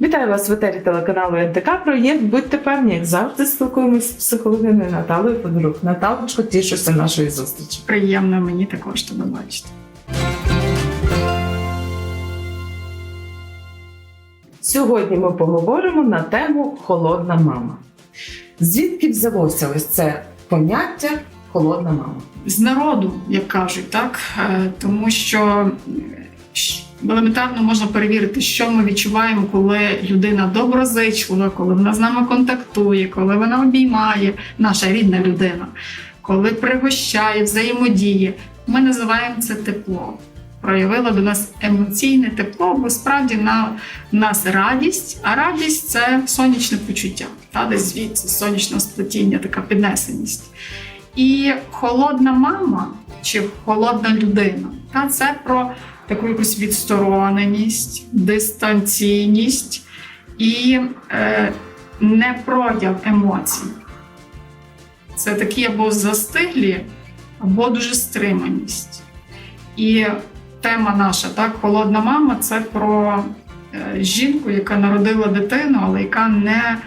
Вітаю вас в етері телеканалу НТК Проєкт. Будьте певні, як завжди спілкуємося з психологиною Наталою Подорук. Наталочко, тішуся нашої зустрічі. Приємно мені також тебе бачити. Сьогодні ми поговоримо на тему холодна мама. Звідки взялося ось це поняття холодна мама? З народу, як кажуть, так Е, тому що елементарно можна перевірити, що ми відчуваємо, коли людина доброзичлива, коли вона з нами контактує, коли вона обіймає, наша рідна людина, коли пригощає, взаємодіє. Ми називаємо це тепло. Проявила до нас емоційне тепло, бо справді на в нас радість, а радість це сонячне почуття, та десь звідси сонячне сплетіння, така піднесеність. І холодна мама чи холодна людина, та це про таку якусь відстороненість, дистанційність і е, непрояв емоцій. Це такі або застиглі, або дуже стриманість. І тема наша, так, холодна мама це про е, жінку, яка народила дитину, але яка не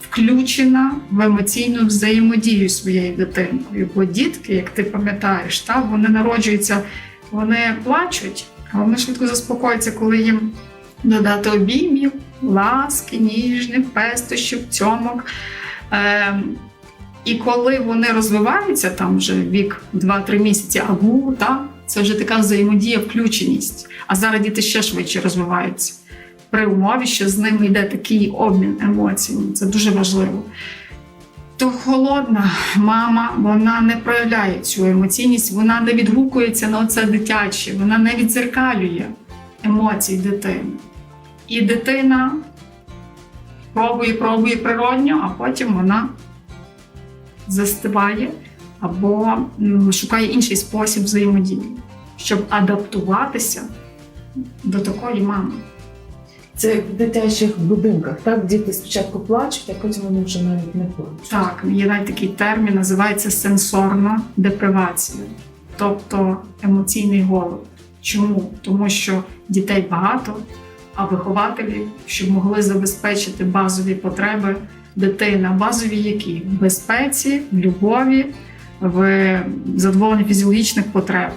включена в емоційну взаємодію своєю дитиною. Бо дітки, як ти пам'ятаєш, так, вони народжуються, вони плачуть, вони швидко заспокоюються, коли їм додати обіймів, ласки, ніжних, пестощів, цьомок. Ем, і коли вони розвиваються, там вже вік 2-3 місяці, або так, це вже така взаємодія, включеність. А зараз діти ще швидше розвиваються при умові, що з ними йде такий обмін емоціями. Це дуже важливо. То холодна мама, вона не проявляє цю емоційність, вона не відгукується на оце дитяче, вона не відзеркалює емоцій дитини. І дитина пробує, пробує природньо, а потім вона застиває або шукає інший спосіб взаємодії, щоб адаптуватися до такої мами. Це як в дитячих будинках. Так, діти спочатку плачуть, а потім вони вже навіть не плачуть. Так, є навіть такий термін, називається сенсорна депривація, тобто емоційний голод. Чому? Тому що дітей багато, а вихователі, щоб могли забезпечити базові потреби дитини, базові які? В безпеці, в любові, в задоволенні фізіологічних потреб.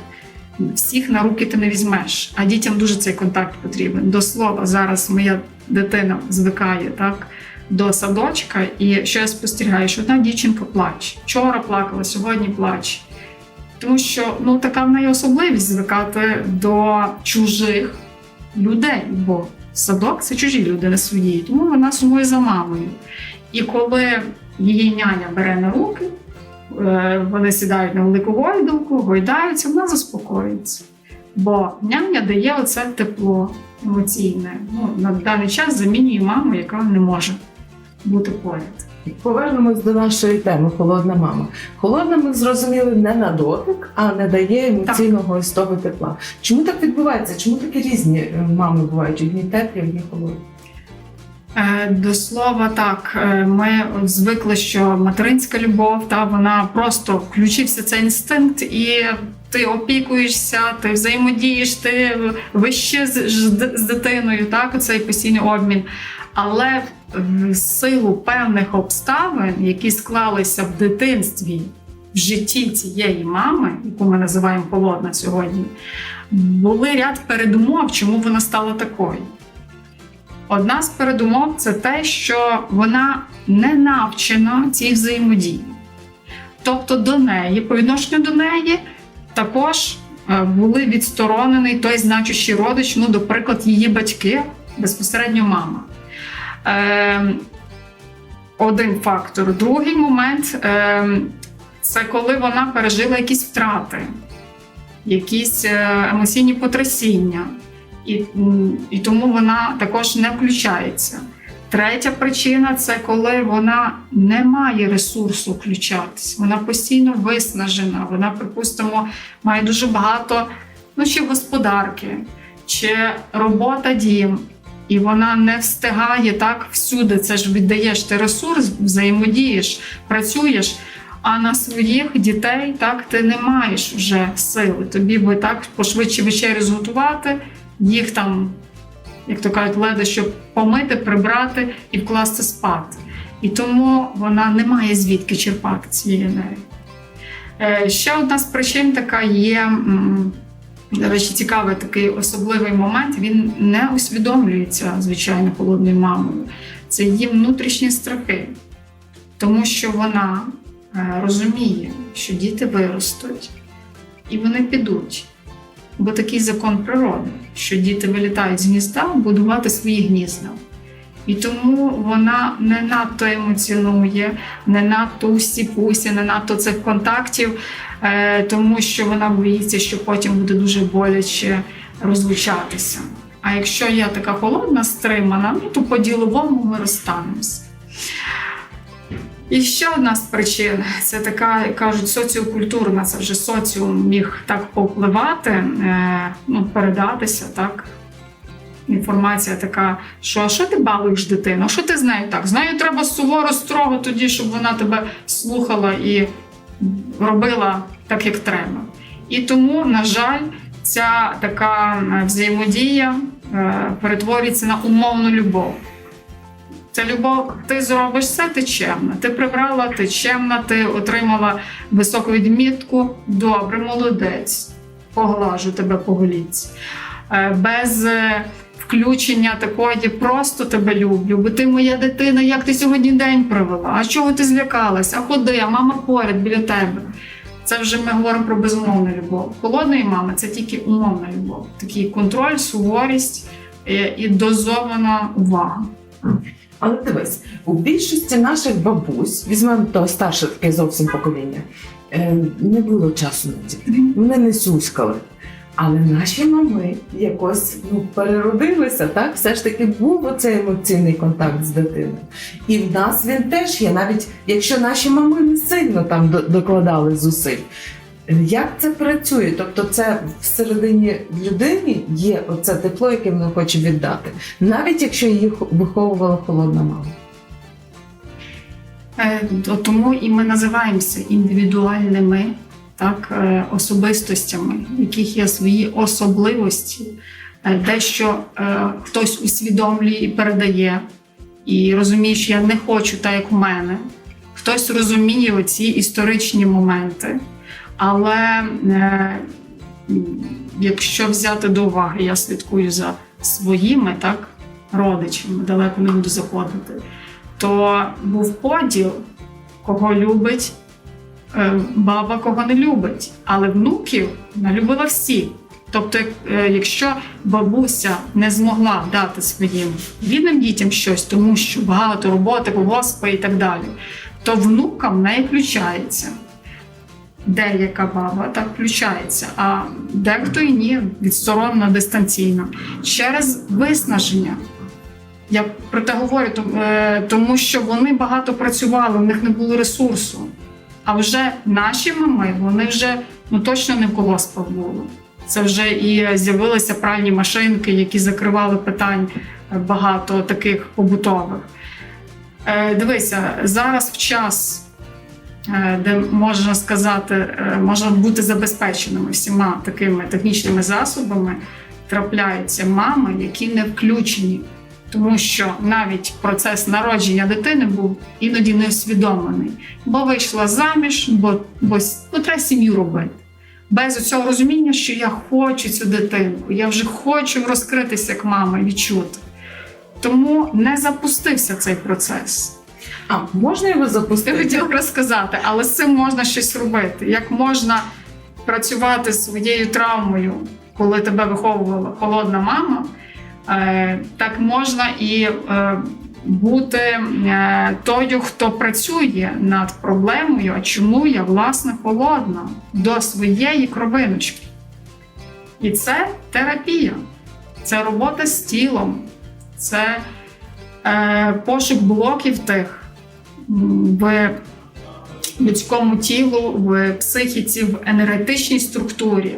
Всіх на руки ти не візьмеш, а дітям дуже цей контакт потрібен. До слова, зараз моя дитина звикає так до садочка, і що я спостерігаю, що одна дівчинка плаче. Вчора плакала, сьогодні плаче. Тому що ну, така в неї особливість звикати до чужих людей, бо садок це чужі люди, не свої. Тому вона сумує за мамою. І коли її няня бере на руки, вони сідають на велику гойдалку, гойдаються, вона заспокоїться. Бо няня дає оце тепло емоційне. Ну, на даний час замінює маму, яка не може бути поряд. Повернемось до нашої теми холодна мама. Холодна, ми зрозуміли не на дотик, а не дає емоційного ось того тепла. Чому так відбувається? Чому такі різні е, мами бувають? Одні теплі, одні холодні? Е, До слова, так, е, ми звикли, що материнська любов, та вона просто включився цей інстинкт, і ти опікуєшся, ти взаємодієш, ти вище з, дитиною, так, оцей постійний обмін. Але в силу певних обставин, які склалися в дитинстві, в житті цієї мами, яку ми називаємо холодна сьогодні, були ряд передумов, чому вона стала такою. Одна з передумов це те, що вона не навчена цій взаємодії. Тобто до неї, по відношенню до неї, також е, були відсторонений той значущий родич, ну, до приклад, її батьки, безпосередньо мама. Е, один фактор. Другий момент е, це коли вона пережила якісь втрати, якісь е, емоційні потрясіння і, і тому вона також не включається. Третя причина це коли вона не має ресурсу включатись. Вона постійно виснажена. Вона, припустимо, має дуже багато ну, чи господарки, чи робота дім. І вона не встигає так всюди. Це ж віддаєш ти ресурс, взаємодієш, працюєш. А на своїх дітей так ти не маєш вже сили. Тобі би так пошвидше вечерю зготувати, їх там як то кажуть, леда, щоб помити, прибрати і вкласти спати. І тому вона не має звідки черпати цієї енергії. Е, Ще одна з причин така є. До речі, цікавий такий особливий момент. Він не усвідомлюється, звичайно, холодною мамою. Це її внутрішні страхи, тому що вона е, розуміє, що діти виростуть і вони підуть. Бо такий закон природи, що діти вилітають з гнізда будувати свої гнізда. І тому вона не надто емоціонує, не надто усі-пусі, не надто цих контактів, е, тому що вона боїться, що потім буде дуже боляче розлучатися. А якщо я така холодна, стримана, ну то по-діловому ми розстанемося. І ще одна з причин це така, кажуть, соціокультурна, це вже соціум міг так повпливати, е, ну, передатися, так. Інформація така, що а що ти балуєш дитину? Що ти з нею так? З нею треба суворо строго тоді, щоб вона тебе слухала і робила так, як треба. І тому, на жаль, ця така е, взаємодія е, перетворюється на умовну любов. Це любов, ти зробиш все, ти чемна. Ти прибрала, ти чемна, ти отримала високу відмітку. Добре, молодець. Поглажу тебе по голіці. Е, Без е, включення такої просто тебе люблю, бо ти моя дитина, як ти сьогодні день провела? А чого ти злякалась? А ходи, а мама поряд біля тебе. Це вже ми говоримо про безумовну любов. Холодної мами це тільки умовна любов. Такий контроль, суворість е, і дозована увага. Але дивись, у більшості наших бабусь, візьмемо то старше таке зовсім покоління, е, не було часу на дітей. Вони не сюськали. Але наші мами якось ну, переродилися, так? Все ж таки був оцей емоційний контакт з дитиною. І в нас він теж є, навіть якщо наші мами не сильно там докладали зусиль. Як це працює? Тобто, це всередині людини є оце тепло, яке вона хоче віддати, навіть якщо її виховувала холодна мама. Е, Тому і ми називаємося індивідуальними так, е, особистостями, в яких є свої особливості, Е, дещо е, хтось усвідомлює і передає, і розуміє, що я не хочу так, як у мене. Хтось розуміє оці історичні моменти. Але е, якщо взяти до уваги, я слідкую за своїми так, родичами, далеко не буду заходити то був поділ, кого любить е, баба, кого не любить. Але внуків вона любила всі. Тобто, е, якщо бабуся не змогла дати своїм рідним дітям щось, тому що багато роботи, колгоспи і так далі, то внукам не включається. Деяка баба так включається, а дехто і ні, відсторонено дистанційно через виснаження. Я про те говорю, е, тому що вони багато працювали, у них не було ресурсу. А вже наші мами, вони вже ну точно не в колоспах. Це вже і з'явилися пральні машинки, які закривали питань багато таких побутових. Е, Дивися, зараз в час, де можна сказати, е, можна бути забезпеченими всіма такими технічними засобами, трапляються мами, які не включені тому що навіть процес народження дитини був іноді не усвідомлений, бо вийшла заміж, бо, бо с- ну, треба сім'ю робити. Без цього розуміння, що я хочу цю дитинку, я вже хочу розкритися як мама відчути. Тому не запустився цей процес. А можна його Ти запустити? хотів розказати, але з цим можна щось робити. Як можна працювати своєю травмою, коли тебе виховувала холодна мама, е, так можна і е, бути е, тою, хто працює над проблемою, а чому я власне холодна до своєї кровиночки. І це терапія, це робота з тілом, це пошук блоків тих в людському тілу, в психіці, в енергетичній структурі.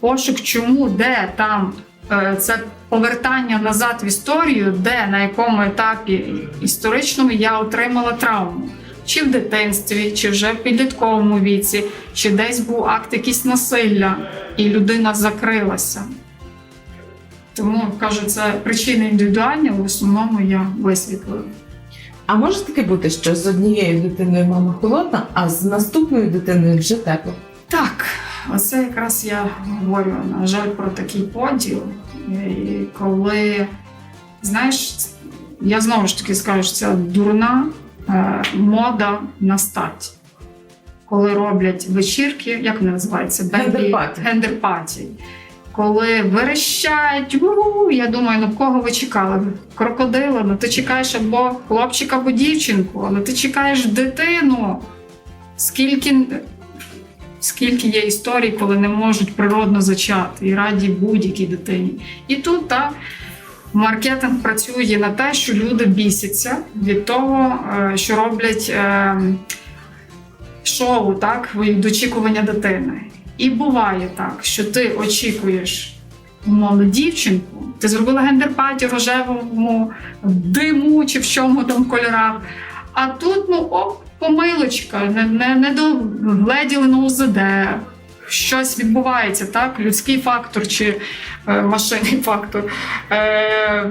Пошук, чому, де там е, це повертання назад в історію, де на якому етапі історичному я отримала травму. Чи в дитинстві, чи вже в підлітковому віці, чи десь був акт якийсь насилля, і людина закрилася. Тому кажу, це причини індивідуальні, але в основному я висвітлюю. А може таке бути, що з однією дитиною мама холодна, а з наступною дитиною вже тепло? Так, оце якраз я говорю, на жаль, про такий поділ. І коли, знаєш, я знову ж таки скажу, що це дурна е, мода на стать. Коли роблять вечірки, як вони називаються? Гендерпаті. Коли верещать, «У-у-у», я думаю, ну кого ви чекали? Крокодила, ну ти чекаєш або хлопчика, або дівчинку, але ти чекаєш дитину. Скільки скільки є історій, коли не можуть природно зачати і раді будь-якій дитині. І тут так, маркетинг працює на те, що люди бісяться від того, е, що роблять е, шоу, так, від очікування дитини. І буває так, що ти очікуєш умовно дівчинку, ти зробила гендерпаті рожевому диму чи в чому там кольорах. А тут, ну, оп, помилочка, не, не, не догледіли на УЗД. Щось відбувається, так? Людський фактор чи е, машинний фактор. Е,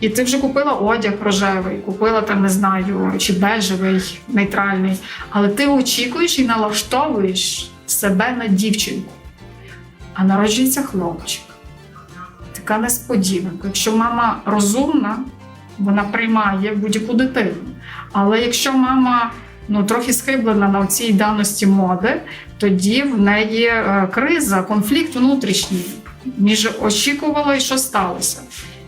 і ти вже купила одяг рожевий, купила там, не знаю, чи бежевий, нейтральний. Але ти очікуєш і налаштовуєш себе на дівчинку. А народжується хлопчик. Така несподіванка. Якщо мама розумна, вона приймає будь-яку дитину. Але якщо мама ну, трохи схиблена на цій даності моди, тоді в неї е, криза, конфлікт внутрішній між очікувала і що сталося.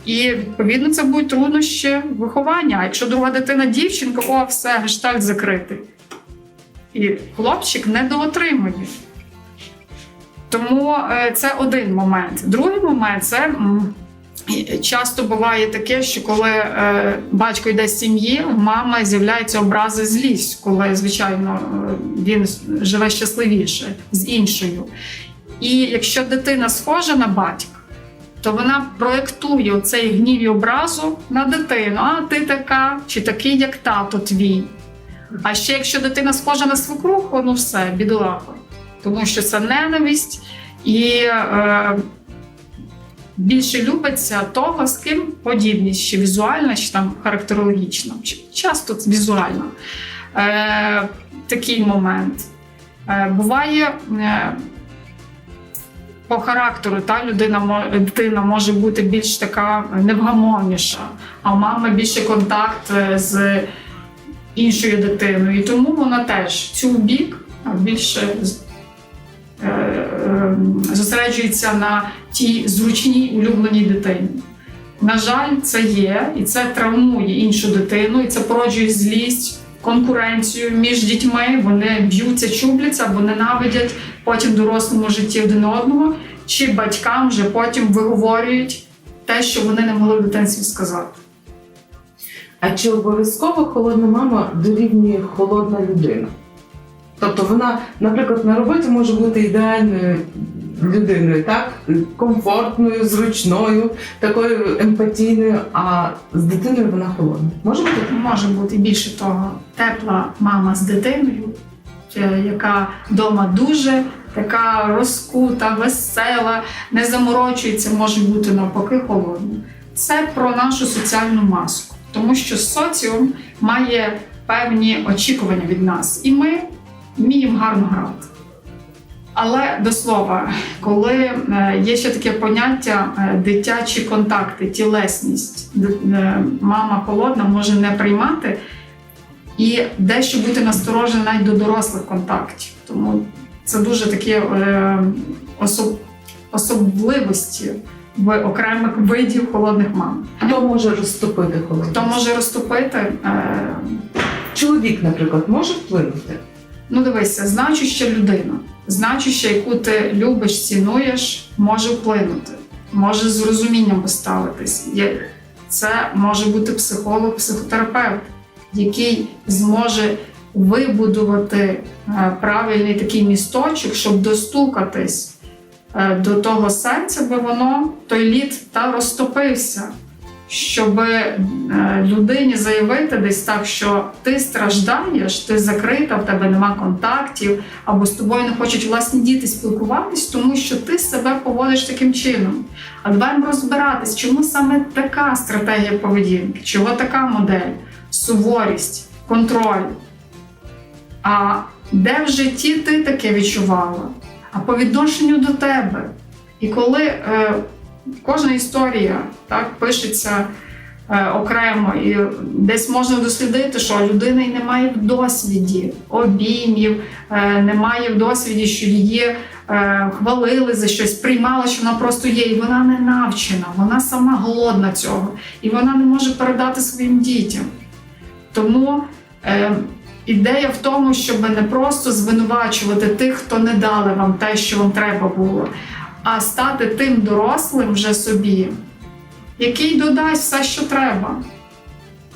І відповідно це будуть труднощі виховання. А якщо друга дитина дівчинка, о, все, гештальт закритий. І хлопчик недоотримує. Тому е, це один момент. Другий момент це часто буває таке, що коли е, батько йде з сім'ї, в мами з'являються образи злість, коли, звичайно, е, він живе щасливіше з іншою. І якщо дитина схожа на батька, то вона проєктує цей гнів і образу на дитину. А ти така, чи такий, як тато твій. А ще якщо дитина схожа на свекруху, ну все, бідолаха. Тому що це ненависть і е, більше любиться того, з ким подібність, чи візуально, чи там характерологічно, часто візуально. Е, такий момент. Е, буває. Е, по характеру та людина дитина може бути більш така невгамовніша, а у мами більше контакт е, з іншою дитиною. І тому вона теж цю бік більше е, е, зосереджується на тій зручній улюбленій дитині. На жаль, це є, і це травмує іншу дитину, і це породжує злість, конкуренцію між дітьми. Вони б'ються, чубляться або ненавидять потім дорослому житті один одного, чи батькам вже потім виговорюють те, що вони не могли в дитинстві сказати. А чи обов'язково холодна мама дорівнює холодна людина? Тобто вона, наприклад, на роботі може бути ідеальною людиною, так? Комфортною, зручною, такою емпатійною, а з дитиною вона холодна. Може бути? Може бути більше того, тепла мама з дитиною, е, яка вдома дуже така розкута, весела, не заморочується, може бути навпаки холодною. Це про нашу соціальну маску, тому що соціум має певні очікування від нас, і ми вміємо гарно грати. Але до слова, коли е, є ще таке поняття е, дитячі контакти, тілесність, е, мама холодна може не приймати і дещо бути насторожена навіть до дорослих контактів. Тому це дуже такі е, особ, особливості в окремих видів холодних мам. Хто може розтопити холодність? Хто може розтопити? Е, Чоловік, наприклад, може вплинути? Ну, дивися, значуща людина, значуща, яку ти любиш, цінуєш, може вплинути, може з розумінням поставитись. Це може бути психолог, психотерапевт, який зможе вибудувати е, правильний такий місточок, щоб достукатись до того серця, би воно той лід та розтопився. щоб е, людині заявити десь так, що ти страждаєш, ти закрита, в тебе нема контактів, або з тобою не хочуть власні діти спілкуватись, тому що ти себе поводиш таким чином. А давай розбиратись, чому саме така стратегія поведінки, чого така модель, суворість, контроль. А де в житті ти таке відчувала? А по відношенню до тебе. І коли е, кожна історія так пишеться е, окремо, і десь можна дослідити, що людина не має в досвіді обіймів, е, немає в досвіді, що її е, хвалили за щось, приймала, що вона просто є, і вона не навчена, вона сама голодна цього, і вона не може передати своїм дітям. Тому е, ідея в тому, щоб не просто звинувачувати тих, хто не дали вам те, що вам треба було, а стати тим дорослим вже собі, який додасть все, що треба.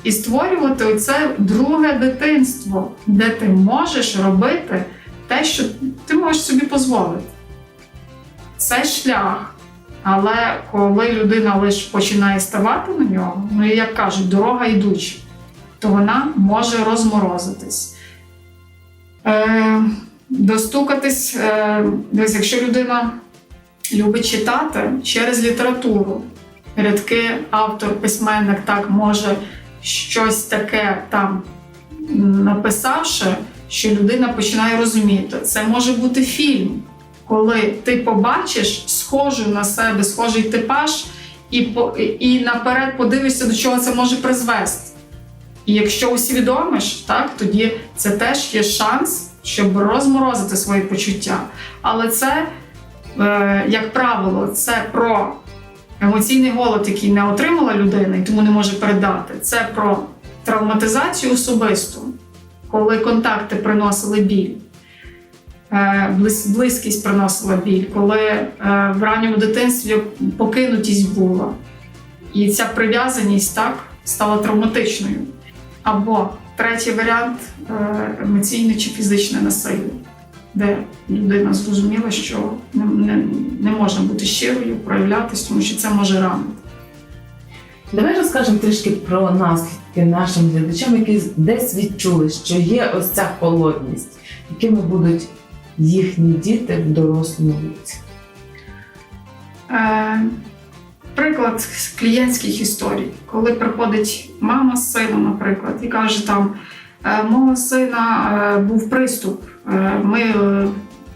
І створювати оце друге дитинство, де ти можеш робити те, що ти можеш собі дозволити. Це шлях. Але коли людина лише починає ставати на нього, ну і як кажуть, дорога йдуча, то вона може розморозитись. Е, достукатись, е, якщо людина любить читати через літературу, рядки автор, письменник так може щось таке там написавши, що людина починає розуміти. Це може бути фільм, коли ти побачиш схожу на себе, схожий типаж, і, і наперед подивишся, до чого це може призвести. І якщо усвідомиш, так, тоді це теж є шанс, щоб розморозити свої почуття. Але це, е, як правило, це про емоційний голод, який не отримала людина і тому не може передати. Це про травматизацію особисту, коли контакти приносили біль. е, Близькість приносила біль, коли е, в ранньому дитинстві покинутість була. І ця прив'язаність так стала травматичною. Або третій варіант е, емоційне чи фізичне насилля, де людина зрозуміла, що не, не, не можна бути щирою, проявлятись, тому що це може ранити. Давай розкажемо трішки про наслідки нашим глядачам, які десь відчули, що є ось ця холодність, якими будуть їхні діти в дорослому віці. Е, приклад з клієнтських історій, коли приходить мама з сином, наприклад, і каже там: «Е, мого сина е, був приступ. Е, Ми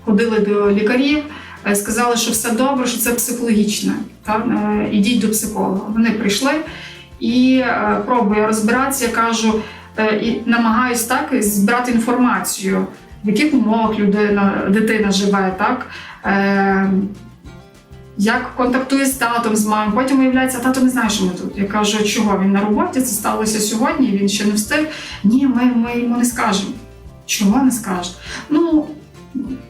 ходили до лікарів, сказали, що все добре, що це психологічне. Так? Е, Ідіть до психолога. Вони прийшли і пробую розбиратися, кажу, і намагаюсь так збирати інформацію, в яких умовах людина, дитина живе, так. Як контактує з татом, з мамою. Потім виявляється, тато не знає, що ми тут. Я кажу, чого він на роботі, це сталося сьогодні, він ще не встиг. Ні, ми, ми йому не скажемо. Чого не скаже? Ну,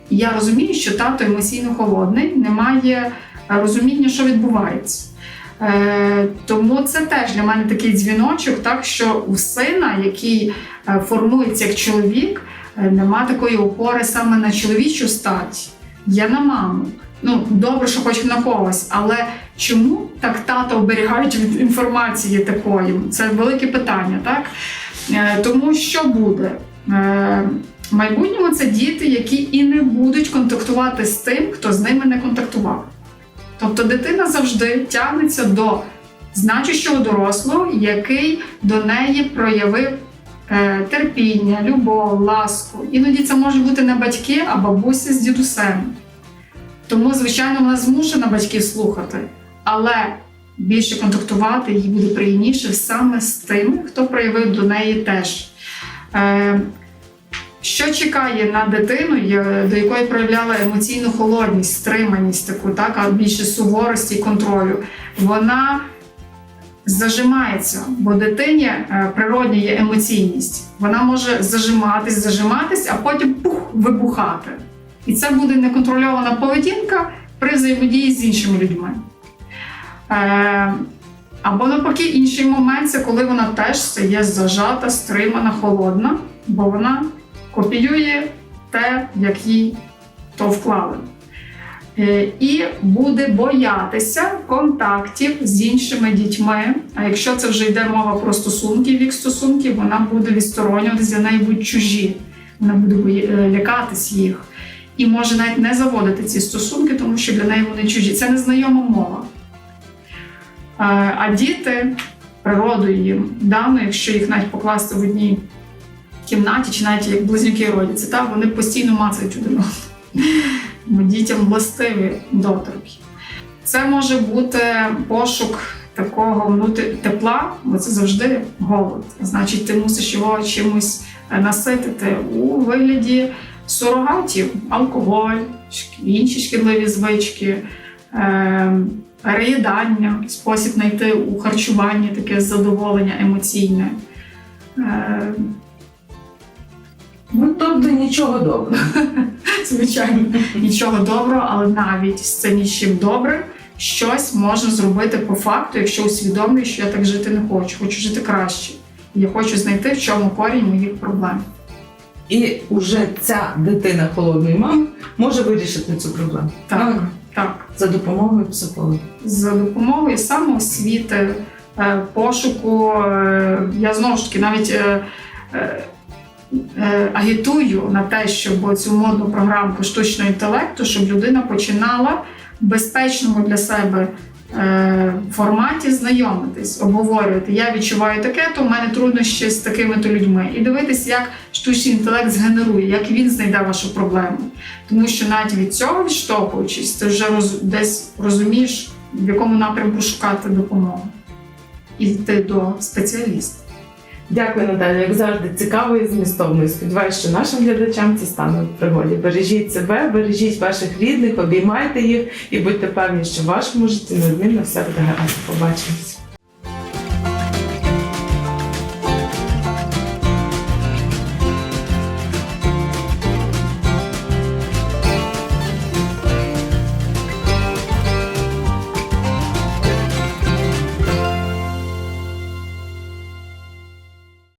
я розумію, що тато емоційно холодний, немає розуміння, що відбувається. Е, тому це теж для мене такий дзвіночок, так що у сина, який е, формується як чоловік, е, нема такої опори саме на чоловічу стать, є на маму. Ну, добре, що хоч на когось, але чому так тата оберігають від інформації такої? Це велике питання, так? Е, тому що буде? Е, в майбутньому це діти, які і не будуть контактувати з тим, хто з ними не контактував. Тобто дитина завжди тягнеться до значущого дорослого, який до неї проявив е, терпіння, любов, ласку. Іноді це можуть бути не батьки, а бабуся з дідусем. Тому, звичайно, вона змушена батьків слухати, але більше контактувати їй буде приємніше саме з тим, хто проявив до неї теж. Е, що чекає на дитину, до якої проявляла емоційну холодність, стриманість таку, так, а більше суворості і контролю, вона зажимається, бо дитині е, природня є емоційність. Вона може зажиматись, зажиматись, а потім пух, вибухати. І це буде неконтрольована поведінка при взаємодії з іншими людьми. Е, або навпаки, інший момент це коли вона теж стає зажата, стримана, холодна, бо вона копіює те, як їй то вклали. Е, І буде боятися контактів з іншими дітьми. А якщо це вже йде мова про стосунки, вік стосунків, вона буде відсторонюватися, для будуть чужі. Вона буде е, лякатись їх. І може навіть не заводити ці стосунки, тому що для неї вони чужі. Це незнайома мова. А діти природою їм дано, якщо їх навіть покласти в одній кімнаті, чи навіть як близнюки родяться, так, вони постійно мацають один одного. Дітям властиві доторки. Це може бути пошук такого внутри тепла, бо це завжди голод. Значить, ти мусиш його чимось е, наситити у вигляді сурогатів, алкоголь, інші шкідливі звички, е, переїдання, спосіб знайти у харчуванні таке задоволення емоційне. Е, Ну тобто нічого доброго. Звичайно, нічого доброго, але навіть з це нічим добрим щось можна зробити по факту, якщо усвідомлюєш, що я так жити не хочу, хочу жити краще. Я хочу знайти, в чому корінь моїх проблем. І вже ця дитина холодної мами може вирішити цю проблему. Так, так. За допомогою психолога. За допомогою самоосвіти, е, пошуку. е, Я знову ж таки навіть е, агітую на те, щоб цю модну програмку штучного інтелекту, щоб людина починала безпечному для себе форматі знайомитись, обговорювати. Я відчуваю таке, то в мене труднощі з такими-то людьми. І дивитися, як штучний інтелект згенерує, як він знайде вашу проблему. Тому що навіть від цього відштовхуючись, ти вже роз, десь розумієш, в якому напрямку шукати допомогу. І йти до спеціаліста. Дякую, Наталя. Як завжди, цікаво і змістовно. І Сподіваюся, що нашим глядачам це стане в пригоді. Бережіть себе, бережіть ваших рідних, обіймайте їх і будьте певні, що в вашому житті неодмінно все буде гаразд. Побачимось.